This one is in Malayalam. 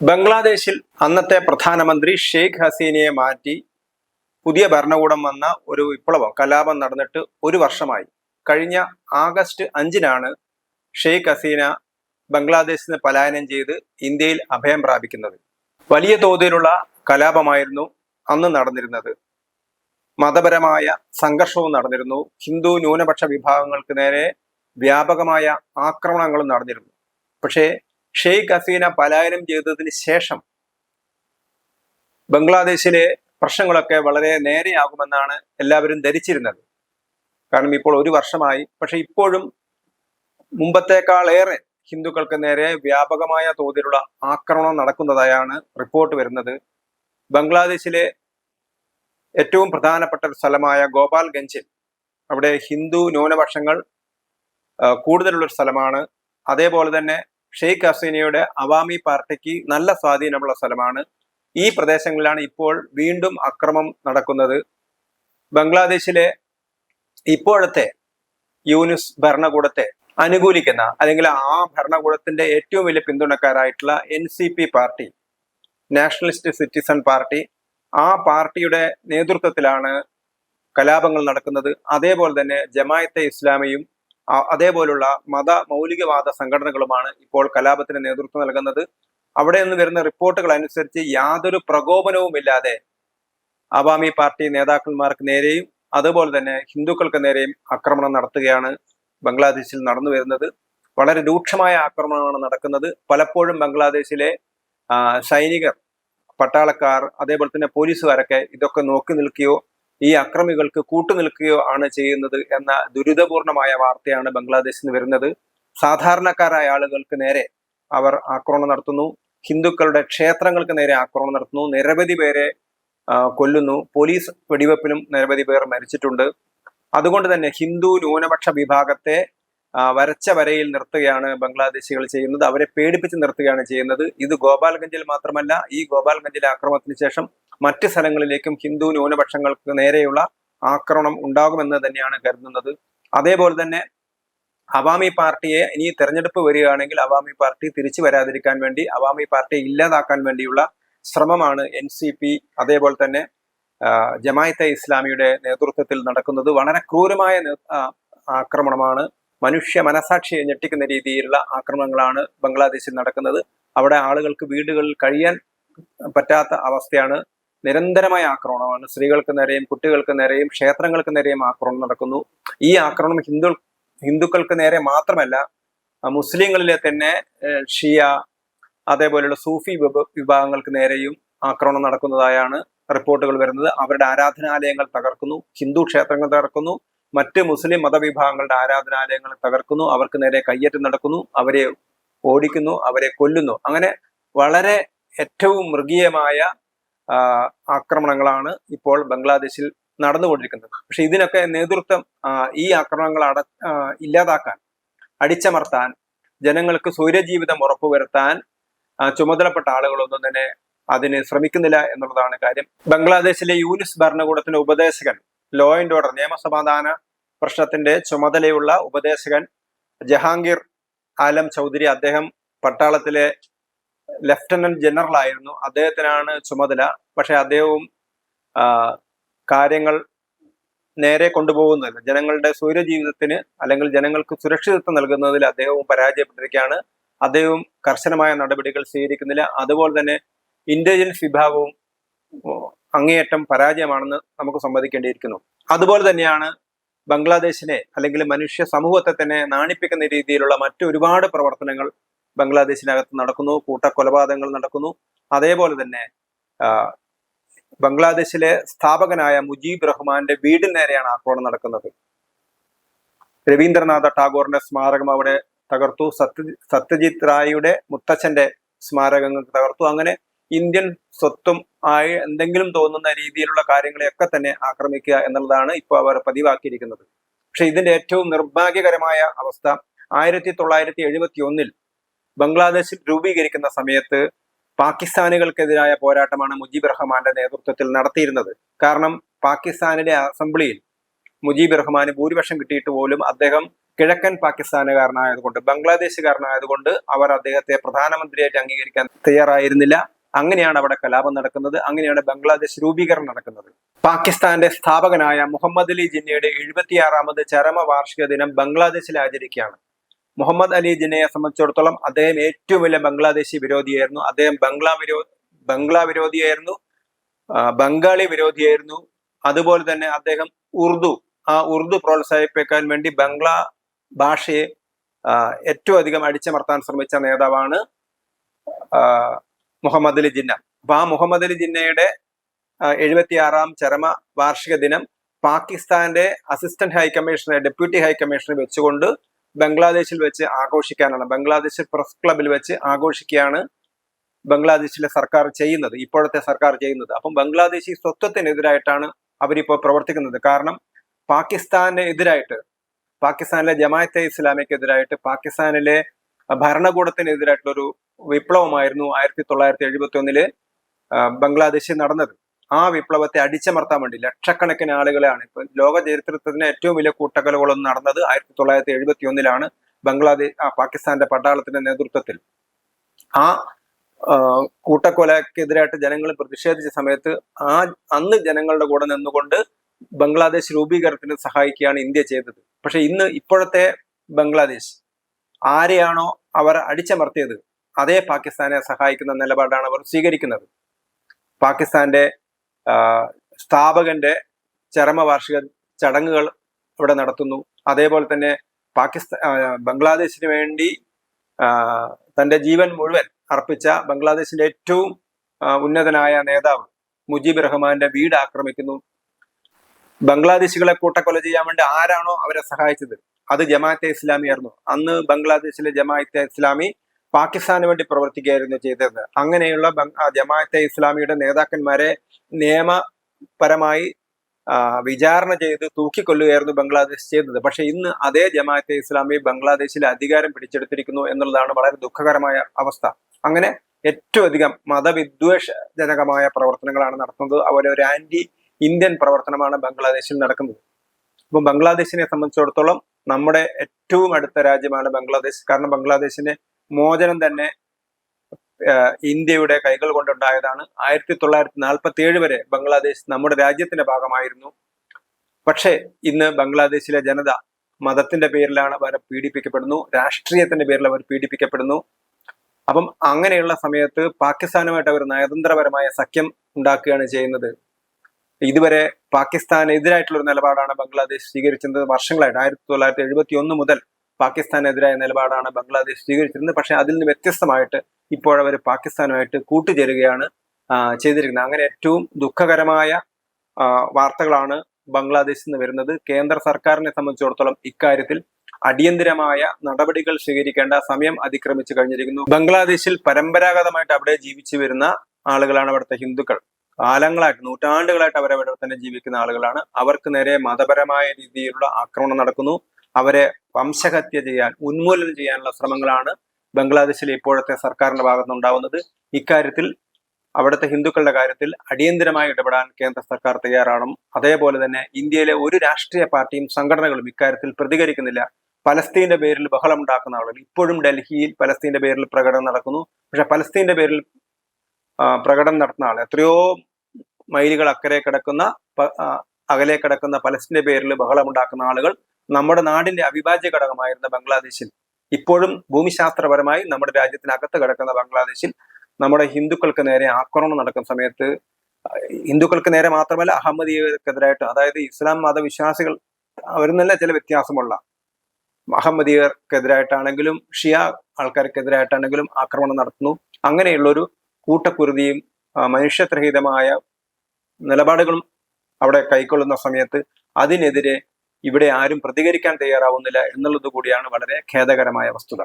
ബംഗ്ലാദേശിൽ അന്നത്തെ പ്രധാനമന്ത്രി ഷെയ്ഖ് ഹസീനയെ മാറ്റി പുതിയ ഭരണകൂടം വന്ന ഒരു വിപ്ലവം കലാപം നടന്നിട്ട് ഒരു വർഷമായി. കഴിഞ്ഞ ആഗസ്റ്റ് അഞ്ചിനാണ് ഷെയ്ഖ് ഹസീന ബംഗ്ലാദേശിൽ നിന്ന് പലായനം ചെയ്ത് ഇന്ത്യയിൽ അഭയം പ്രാപിക്കുന്നത്. വലിയ തോതിലുള്ള കലാപമായിരുന്നു അന്ന് നടന്നിരുന്നത്. മതപരമായ സംഘർഷവും നടന്നിരുന്നു. ഹിന്ദു ന്യൂനപക്ഷ വിഭാഗങ്ങൾക്ക് നേരെ വ്യാപകമായ ആക്രമണങ്ങളും നടന്നിരുന്നു. പക്ഷേ ഷെയ്ഖ് ഹസീന പലായനം ചെയ്തതിന് ശേഷം ബംഗ്ലാദേശിലെ പ്രശ്നങ്ങളൊക്കെ വളരെ നേരെയാകുമെന്നാണ് എല്ലാവരും ധരിച്ചിരുന്നത്. കാരണം ഇപ്പോൾ ഒരു വർഷമായി. പക്ഷെ ഇപ്പോഴും മുമ്പത്തേക്കാളേറെ ഹിന്ദുക്കൾക്ക് നേരെ വ്യാപകമായ തോതിലുള്ള ആക്രമണം നടക്കുന്നതായാണ് റിപ്പോർട്ട് വരുന്നത്. ബംഗ്ലാദേശിലെ ഏറ്റവും പ്രധാനപ്പെട്ട ഒരു സ്ഥലമായ ഗോപാൽഗഞ്ചിൽ അവിടെ ഹിന്ദു ന്യൂനപക്ഷങ്ങൾ കൂടുതലുള്ള സ്ഥലമാണ്. അതേപോലെ തന്നെ ഷെയ്ഖ് ഹസീനയുടെ അവാമി പാർട്ടിക്ക് നല്ല സ്വാധീനമുള്ള സ്ഥലമാണ് ഈ പ്രദേശങ്ങളിലാണ് ഇപ്പോൾ വീണ്ടും അക്രമം നടക്കുന്നത്. ബംഗ്ലാദേശിലെ ഇപ്പോഴത്തെ യൂനിസ് ഭരണകൂടത്തെ അനുകൂലിക്കുന്ന അല്ലെങ്കിൽ ആ ഭരണകൂടത്തിന്റെ ഏറ്റവും വലിയ പിന്തുണക്കാരായിട്ടുള്ള N C P party nationalist citizen party ആ പാർട്ടിയുടെ നേതൃത്വത്തിലാണ് കലാപങ്ങൾ നടക്കുന്നത്. അതേപോലെ തന്നെ ജമായത്തെ ഇസ്ലാമിയും അതേപോലുള്ള മത മൗലികവാദ സംഘടനകളുമാണ് ഇപ്പോൾ കലാപത്തിന് നേതൃത്വം നൽകുന്നത്. അവിടെ നിന്ന് വരുന്ന റിപ്പോർട്ടുകൾ അനുസരിച്ച് യാതൊരു പ്രകോപനവുമില്ലാതെ അവാമി പാർട്ടി നേതാക്കന്മാർക്ക് നേരെയും അതുപോലെ തന്നെ ഹിന്ദുക്കൾക്ക് നേരെയും ആക്രമണം നടത്തുകയാണ് ബംഗ്ലാദേശിൽ നടന്നു വരുന്നത്. വളരെ രൂക്ഷമായ ആക്രമണമാണ് നടക്കുന്നത്. പലപ്പോഴും ബംഗ്ലാദേശിലെ സൈനികർ പട്ടാളക്കാർ അതേപോലെ തന്നെ പോലീസുകാരൊക്കെ ഇതൊക്കെ നോക്കി നിൽക്കുകയോ ഈ അക്രമികൾക്ക് കൂട്ടുനിൽക്കുകയോ ആണ് ചെയ്യുന്നത് എന്ന ദുരിതപൂർണമായ വാർത്തയാണ് ബംഗ്ലാദേശിൽ നിന്ന് വരുന്നത്. സാധാരണക്കാരായ ആളുകൾക്ക് നേരെ അവർ ആക്രമണം നടത്തുന്നു. ഹിന്ദുക്കളുടെ ക്ഷേത്രങ്ങൾക്ക് നേരെ ആക്രമണം നടത്തുന്നു. നിരവധി പേരെ കൊല്ലുന്നു. പോലീസ് വെടിവെപ്പിലും നിരവധി പേർ മരിച്ചിട്ടുണ്ട്. അതുകൊണ്ട് തന്നെ ഹിന്ദു ന്യൂനപക്ഷ വിഭാഗത്തെ വരച്ച വരയിൽ നിർത്തുകയാണ് ബംഗ്ലാദേശികൾ ചെയ്യുന്നത്. അവരെ പേടിപ്പിച്ച് നിർത്തുകയാണ് ചെയ്യുന്നത്. ഇത് ഗോപാൽഗഞ്ചിൽ മാത്രമല്ല ഈ ഗോപാൽഗഞ്ചിലെ ആക്രമണത്തിന് ശേഷം മറ്റ് സ്ഥലങ്ങളിലേക്കും ഹിന്ദു ന്യൂനപക്ഷങ്ങൾക്ക് നേരെയുള്ള ആക്രമണം ഉണ്ടാകുമെന്ന് തന്നെയാണ് കരുതുന്നത്. അതേപോലെ തന്നെ അവാമി പാർട്ടിയെ ഇനി തെരഞ്ഞെടുപ്പ് വരികയാണെങ്കിൽ അവാമി പാർട്ടി തിരിച്ചു വരാതിരിക്കാൻ വേണ്ടി അവാമി പാർട്ടിയെ ഇല്ലാതാക്കാൻ വേണ്ടിയുള്ള ശ്രമമാണ് എൻ സി പി. അതേപോലെ തന്നെ ജമായത്തെ ഇസ്ലാമിയുടെ നേതൃത്വത്തിൽ നടക്കുന്നത് വളരെ ക്രൂരമായ ആക്രമണമാണ്. മനുഷ്യ മനസാക്ഷിയെ ഞെട്ടിക്കുന്ന രീതിയിലുള്ള ആക്രമണങ്ങളാണ് ബംഗ്ലാദേശിൽ നടക്കുന്നത്. അവിടെ ആളുകൾക്ക് വീടുകളിൽ കഴിയാൻ പറ്റാത്ത അവസ്ഥയാണ് നിരന്തരമായ ആക്രമണമാണ്. സ്ത്രീകൾക്ക് നേരെയും കുട്ടികൾക്ക് നേരെയും ക്ഷേത്രങ്ങൾക്ക് നേരെയും ആക്രമണം നടക്കുന്നു. ഈ ആക്രമണം ഹിന്ദു ഹിന്ദുക്കൾക്ക് നേരെ മാത്രമല്ല മുസ്ലിങ്ങളിലെ തന്നെ ഷിയ അതേപോലെയുള്ള സൂഫി വിഭാഗങ്ങൾക്ക് നേരെയും ആക്രമണം നടക്കുന്നതായാണ് റിപ്പോർട്ടുകൾ വരുന്നത്. അവരുടെ ആരാധനാലയങ്ങൾ തകർക്കുന്നു ഹിന്ദു ക്ഷേത്രങ്ങൾ തകർക്കുന്നു മറ്റ് മുസ്ലിം മതവിഭാഗങ്ങളുടെ ആരാധനാലയങ്ങൾ തകർക്കുന്നു അവർക്ക് നേരെ കയ്യേറ്റം നടക്കുന്നു അവരെ ഓടിക്കുന്നു അവരെ കൊല്ലുന്നു. അങ്ങനെ വളരെ ഏറ്റവും മൃഗീയമായ ആക്രമണങ്ങളാണ് ഇപ്പോൾ ബംഗ്ലാദേശിൽ നടന്നുകൊണ്ടിരിക്കുന്നത്. പക്ഷെ ഇതിനൊക്കെ നേതൃത്വം ഈ ആക്രമണങ്ങൾ അട ഇല്ലാതാക്കാൻ അടിച്ചമർത്താൻ ജനങ്ങൾക്ക് സൂര്യജീവിതം ഉറപ്പുവരുത്താൻ ചുമതലപ്പെട്ട ആളുകളൊന്നും തന്നെ അതിന് ശ്രമിക്കുന്നില്ല എന്നുള്ളതാണ് കാര്യം. ബംഗ്ലാദേശിലെ യൂനിസ് ഭരണകൂടത്തിന്റെ ഉപദേശകൻ ലോ ആൻഡ് ഓർഡർ നിയമസമാധാന പ്രശ്നത്തിന്റെ ചുമതലയുള്ള ഉപദേശകൻ ജഹാംഗീർ ആലം ചൗധരി അദ്ദേഹം പട്ടാളത്തിലെ ലഫ്റ്റനന്റ് ജനറൽ ആയിരുന്നു. അദ്ദേഹത്തിനാണ് ചുമതല. പക്ഷെ അദ്ദേഹവും കാര്യങ്ങൾ നേരെ കൊണ്ടുപോകുന്നില്ല ജനങ്ങളുടെ സൂര്യജീവിതത്തിന് അല്ലെങ്കിൽ ജനങ്ങൾക്ക് സുരക്ഷിതത്വം നൽകുന്നതിൽ അദ്ദേഹവും പരാജയപ്പെട്ടിരിക്കുകയാണ്. അദ്ദേഹവും കർശനമായ നടപടികൾ സ്വീകരിക്കുന്നില്ല. അതുപോലെ തന്നെ ഇന്റലിജൻസ് വിഭാഗവും അങ്ങേയറ്റം പരാജയമാണെന്ന് നമുക്ക് സമ്മതിക്കേണ്ടിയിരിക്കുന്നു. അതുപോലെ തന്നെയാണ് ബംഗ്ലാദേശിനെ അല്ലെങ്കിൽ മനുഷ്യ സമൂഹത്തെ തന്നെ നാണിപ്പിക്കുന്ന രീതിയിലുള്ള മറ്റു ഒരുപാട് പ്രവർത്തനങ്ങൾ ബംഗ്ലാദേശിനകത്ത് നടക്കുന്നു കൂട്ടക്കൊലപാതകങ്ങൾ നടക്കുന്നു. അതേപോലെ തന്നെ ബംഗ്ലാദേശിലെ സ്ഥാപകനായ മുജീബ് റഹ്മാന്റെ വീടിന് നേരെയാണ് ആക്രമണം നടക്കുന്നത്. രവീന്ദ്രനാഥ ടാഗോറിന്റെ സ്മാരകം അവിടെ തകർത്തു. സത്യ സത്യജിത് റായിയുടെ മുത്തച്ഛന്റെ സ്മാരകങ്ങൾ തകർത്തു. അങ്ങനെ ഇന്ത്യൻ സ്വത്തും ആയി എന്തെങ്കിലും തോന്നുന്ന രീതിയിലുള്ള കാര്യങ്ങളെയൊക്കെ തന്നെ ആക്രമിക്കുക എന്നുള്ളതാണ് ഇപ്പോൾ അവർ പതിവാക്കിയിരിക്കുന്നത്. പക്ഷെ ഇതിന്റെ ഏറ്റവും നിർഭാഗ്യകരമായ അവസ്ഥ ആയിരത്തി തൊള്ളായിരത്തി എഴുപത്തി ഒന്നിൽ ബംഗ്ലാദേശിൽ രൂപീകരിക്കുന്ന സമയത്ത് പാകിസ്ഥാനികൾക്കെതിരായ പോരാട്ടമാണ് മുജീബ് റഹ്മാന്റെ നേതൃത്വത്തിൽ നടത്തിയിരുന്നത്. കാരണം പാകിസ്ഥാനിലെ അസംബ്ലിയിൽ മുജീബ് റഹ്മാന് ഭൂരിപക്ഷം കിട്ടിയിട്ട് പോലും അദ്ദേഹം കിഴക്കൻ പാകിസ്ഥാനുകാരനായതുകൊണ്ട് ബംഗ്ലാദേശുകാരനായതുകൊണ്ട് അവർ അദ്ദേഹത്തെ പ്രധാനമന്ത്രിയായിട്ട് അംഗീകരിക്കാൻ തയ്യാറായിരുന്നില്ല. അങ്ങനെയാണ് അവിടെ കലാപം നടക്കുന്നത്. അങ്ങനെയാണ് ബംഗ്ലാദേശ് രൂപീകരണം നടക്കുന്നത്. പാകിസ്ഥാന്റെ സ്ഥാപകനായ മുഹമ്മദ് അലി ജിന്നയുടെ എഴുപത്തിയാറാമത് ചരമ വാർഷിക ദിനം ബംഗ്ലാദേശിൽ ആചരിക്കുകയാണ്. മുഹമ്മദ് അലി ജിനയെ സംബന്ധിച്ചിടത്തോളം അദ്ദേഹം ഏറ്റവും വലിയ ബംഗ്ലാദേശി വിരോധിയായിരുന്നു. അദ്ദേഹം ബംഗ്ലാ വിരോ ബംഗ്ലാ വിരോധിയായിരുന്നു ബംഗാളി വിരോധിയായിരുന്നു. അതുപോലെ തന്നെ അദ്ദേഹം ഉറുദു ആ ഉറുദു പ്രോത്സാഹിപ്പിക്കാൻ വേണ്ടി ബംഗ്ലാ ഭാഷയെ ഏറ്റവും അധികം അടിച്ചമർത്താൻ ശ്രമിച്ച നേതാവാണ് മുഹമ്മദ് അലി ജിന്ന. അപ്പൊ ആ മുഹമ്മദ് അലി ജിന്നയുടെ എഴുപത്തിയാറാം ചരമ വാർഷിക ദിനം പാകിസ്ഥാന്റെ അസിസ്റ്റന്റ് ഹൈ കമ്മീഷണറെ ഡെപ്യൂട്ടി ഹൈ കമ്മീഷണറെ വെച്ചുകൊണ്ട് ബംഗ്ലാദേശിൽ വെച്ച് ആഘോഷിക്കാനാണ്. ബംഗ്ലാദേശ് പ്രസ് ക്ലബിൽ വെച്ച് ആഘോഷിക്കുകയാണ് ബംഗ്ലാദേശിലെ സർക്കാർ ചെയ്യുന്നത് ഇപ്പോഴത്തെ സർക്കാർ ചെയ്യുന്നത്. അപ്പം ബംഗ്ലാദേശി സ്വത്വത്തിനെതിരായിട്ടാണ് അവരിപ്പോൾ പ്രവർത്തിക്കുന്നത്. കാരണം പാകിസ്ഥാന് എതിരായിട്ട് പാകിസ്ഥാനിലെ ജമാഅത്തെ ഇസ്ലാമിക്കെതിരായിട്ട് പാകിസ്ഥാനിലെ ഭരണകൂടത്തിനെതിരായിട്ടുള്ള ഒരു വിപ്ലവമായിരുന്നു ആയിരത്തി തൊള്ളായിരത്തി എഴുപത്തി ഒന്നിൽ ബംഗ്ലാദേശിൽ നടന്നത്. ആ വിപ്ലവത്തെ അടിച്ചമർത്താൻ വേണ്ടി ലക്ഷക്കണക്കിന് ആളുകളെയാണ് ഇപ്പൊ ലോക ചരിത്രത്തിന് ഏറ്റവും വലിയ കൂട്ടക്കലുകളൊന്നും നടന്നത് ആയിരത്തി തൊള്ളായിരത്തി എഴുപത്തി ഒന്നിലാണ് ബംഗ്ലാദേശ് പാകിസ്ഥാന്റെ പട്ടാളത്തിന്റെ നേതൃത്വത്തിൽ. ആ കൂട്ടക്കൊലക്കെതിരായിട്ട് ജനങ്ങൾ പ്രതിഷേധിച്ച സമയത്ത് ആ അന്ന് ജനങ്ങളുടെ കൂടെ നിന്നുകൊണ്ട് ബംഗ്ലാദേശ് രൂപീകരണത്തിന് സഹായിക്കുകയാണ് ഇന്ത്യ ചെയ്തത്. പക്ഷെ ഇന്ന് ഇപ്പോഴത്തെ ബംഗ്ലാദേശ് ആരെയാണോ അവർ അടിച്ചമർത്തിയത് അതേ പാകിസ്ഥാനെ സഹായിക്കുന്ന നിലപാടാണ് അവർ സ്വീകരിക്കുന്നത്. പാകിസ്ഥാന്റെ സ്ഥാപകന്റെ ചരമവാർഷിക ചടങ്ങുകൾ ഇവിടെ നടത്തുന്നു. അതേപോലെ തന്നെ പാകിസ്ഥാൻ ബംഗ്ലാദേശിന് വേണ്ടി തന്റെ ജീവൻ മുഴുവൻ അർപ്പിച്ച ബംഗ്ലാദേശിന്റെ ഏറ്റവും ഉന്നതനായ നേതാവ് മുജീബ് റഹ്മാന്റെ വീട് ആക്രമിക്കുന്നു. ബംഗ്ലാദേശികളെ കൂട്ടക്കൊല ചെയ്യാൻ വേണ്ടി ആരാണോ അവരെ സഹായിച്ചത്? അത് ജമാഅത്തെ ഇസ്ലാമി ആയിരുന്നു അന്ന് ബംഗ്ലാദേശിലെ ജമാഅത്തെ ഇസ്ലാമി പാകിസ്ഥാന് വേണ്ടി പ്രവർത്തിക്കുകയായിരുന്നു ചെയ്തത് അങ്ങനെയുള്ള ജമാഅത്തെ ഇസ്ലാമിയുടെ നേതാക്കന്മാരെ നിയമപരമായി വിചാരണ ചെയ്ത് തൂക്കിക്കൊല്ലുകയായിരുന്നു ബംഗ്ലാദേശ് ചെയ്തത്. പക്ഷെ ഇന്ന് അതേ ജമാഅത്തെ ഇസ്ലാമി ബംഗ്ലാദേശിൽ അധികാരം പിടിച്ചെടുത്തിരിക്കുന്നു എന്നുള്ളതാണ് വളരെ ദുഃഖകരമായ അവസ്ഥ. അങ്ങനെ ഏറ്റവും അധികം മതവിദ്വേഷജനകമായ പ്രവർത്തനങ്ങളാണ് നടത്തുന്നത്. അതുപോലെ ഒരു ആന്റി ഇന്ത്യൻ പ്രവർത്തനമാണ് ബംഗ്ലാദേശിൽ നടക്കുന്നത്. അപ്പം ബംഗ്ലാദേശിനെ സംബന്ധിച്ചിടത്തോളം നമ്മുടെ ഏറ്റവും അടുത്ത രാജ്യമാണ് ബംഗ്ലാദേശ്. കാരണം ബംഗ്ലാദേശിന്റെ മോചനം തന്നെ ഇന്ത്യയുടെ കൈകൾ കൊണ്ടുണ്ടായതാണ്. ആയിരത്തി തൊള്ളായിരത്തി നാൽപ്പത്തി ഏഴ് വരെ ബംഗ്ലാദേശ് നമ്മുടെ രാജ്യത്തിന്റെ ഭാഗമായിരുന്നു. പക്ഷേ ഇന്ന് ബംഗ്ലാദേശിലെ ജനത മതത്തിന്റെ പേരിലാണ് അവർ പീഡിപ്പിക്കപ്പെടുന്നു രാഷ്ട്രീയത്തിന്റെ പേരിൽ അവർ പീഡിപ്പിക്കപ്പെടുന്നു. അപ്പം അങ്ങനെയുള്ള സമയത്ത് പാകിസ്ഥാനുമായിട്ട് അവർ നയതന്ത്രപരമായ സഖ്യം ഉണ്ടാക്കുകയാണ് ചെയ്യുന്നത്. ഇതുവരെ പാകിസ്ഥാനെതിരായിട്ടുള്ള ഒരു നിലപാടാണ് ബംഗ്ലാദേശ് സ്വീകരിച്ചിരുന്നത് വർഷങ്ങളായിട്ട്. ആയിരത്തി തൊള്ളായിരത്തി എഴുപത്തി ഒന്ന് മുതൽ പാകിസ്ഥാനെതിരായ നിലപാടാണ് ബംഗ്ലാദേശ് സ്വീകരിച്ചിരുന്നത്. പക്ഷെ അതിൽ നിന്ന് വ്യത്യസ്തമായിട്ട് ഇപ്പോഴവർ പാകിസ്ഥാനുമായിട്ട് കൂട്ടുചേരുകയാണ് ചെയ്തിരിക്കുന്നത്. അങ്ങനെ ഏറ്റവും ദുഃഖകരമായ വാർത്തകളാണ് ബംഗ്ലാദേശിൽ നിന്ന് വരുന്നത്. കേന്ദ്ര സർക്കാരിനെ സംബന്ധിച്ചിടത്തോളം ഇക്കാര്യത്തിൽ അടിയന്തിരമായ നടപടികൾ സ്വീകരിക്കേണ്ട സമയം അതിക്രമിച്ചു കഴിഞ്ഞിരിക്കുന്നു. ബംഗ്ലാദേശിൽ പരമ്പരാഗതമായിട്ട് അവിടെ ജീവിച്ചു വരുന്ന ആളുകളാണ് അവിടുത്തെ ഹിന്ദുക്കൾ. കാലങ്ങളായിട്ട് നൂറ്റാണ്ടുകളായിട്ട് അവരവിടെ തന്നെ ജീവിക്കുന്ന ആളുകളാണ്. അവർക്ക് നേരെ മതപരമായ രീതിയിലുള്ള ആക്രമണം നടക്കുന്നു. അവരെ വംശഹത്യ ചെയ്യാൻ ഉന്മൂലനം ചെയ്യാനുള്ള ശ്രമങ്ങളാണ് ബംഗ്ലാദേശിലെ ഇപ്പോഴത്തെ സർക്കാരിന്റെ ഭാഗത്ത് ഉണ്ടാവുന്നത്. ഇക്കാര്യത്തിൽ അവിടുത്തെ ഹിന്ദുക്കളുടെ കാര്യത്തിൽ അടിയന്തരമായി ഇടപെടാൻ കേന്ദ്ര സർക്കാർ തയ്യാറാണ് അതേപോലെ തന്നെ ഇന്ത്യയിലെ ഒരു രാഷ്ട്രീയ പാർട്ടിയും സംഘടനകളും ഇക്കാര്യത്തിൽ പ്രതികരിക്കുന്നില്ല. പലസ്തീന്റെ പേരിൽ ബഹളം ഉണ്ടാക്കുന്ന ആളുകൾ ഇപ്പോഴും ഡൽഹിയിൽ പലസ്തീന്റെ പേരിൽ പ്രകടനം നടക്കുന്നു. പക്ഷെ പലസ്തീന്റെ പേരിൽ പ്രകടനം നടത്തുന്ന ആൾ എത്രയോ മൈലുകൾ അക്കരെ കിടക്കുന്ന അകലെ കിടക്കുന്ന പലസ്തീന്റെ പേരിൽ ബഹളം ഉണ്ടാക്കുന്ന ആളുകൾ നമ്മുടെ നാടിന്റെ അവിഭാജ്യ ഘടകമായിരുന്ന ബംഗ്ലാദേശിൽ ഇപ്പോഴും ഭൂമിശാസ്ത്രപരമായി നമ്മുടെ രാജ്യത്തിനകത്ത് കിടക്കുന്ന ബംഗ്ലാദേശിൽ നമ്മുടെ ഹിന്ദുക്കൾക്ക് നേരെ ആക്രമണം നടക്കുന്ന സമയത്ത് ഹിന്ദുക്കൾക്ക് നേരെ മാത്രമല്ല അഹമ്മദീയർക്കെതിരായിട്ട് അതായത് ഇസ്ലാം മതവിശ്വാസികൾ അവരിൽ നിന്നല്ല ചില വ്യത്യാസമുള്ള അഹമ്മദീയർക്കെതിരായിട്ടാണെങ്കിലും ഷിയ ആൾക്കാർക്കെതിരായിട്ടാണെങ്കിലും ആക്രമണം നടത്തുന്നു. അങ്ങനെയുള്ളൊരു കൂട്ടക്കുരുതിയും മനുഷ്യത്രഹിതമായ നിലപാടുകളും അവിടെ കൈക്കൊള്ളുന്ന സമയത്ത് അതിനെതിരെ ഇവിടെ ആരും പ്രതികരിക്കാൻ തയ്യാറാവുന്നില്ല എന്നുള്ളത് കൂടിയാണ് വളരെ ഖേദകരമായ വസ്തുത.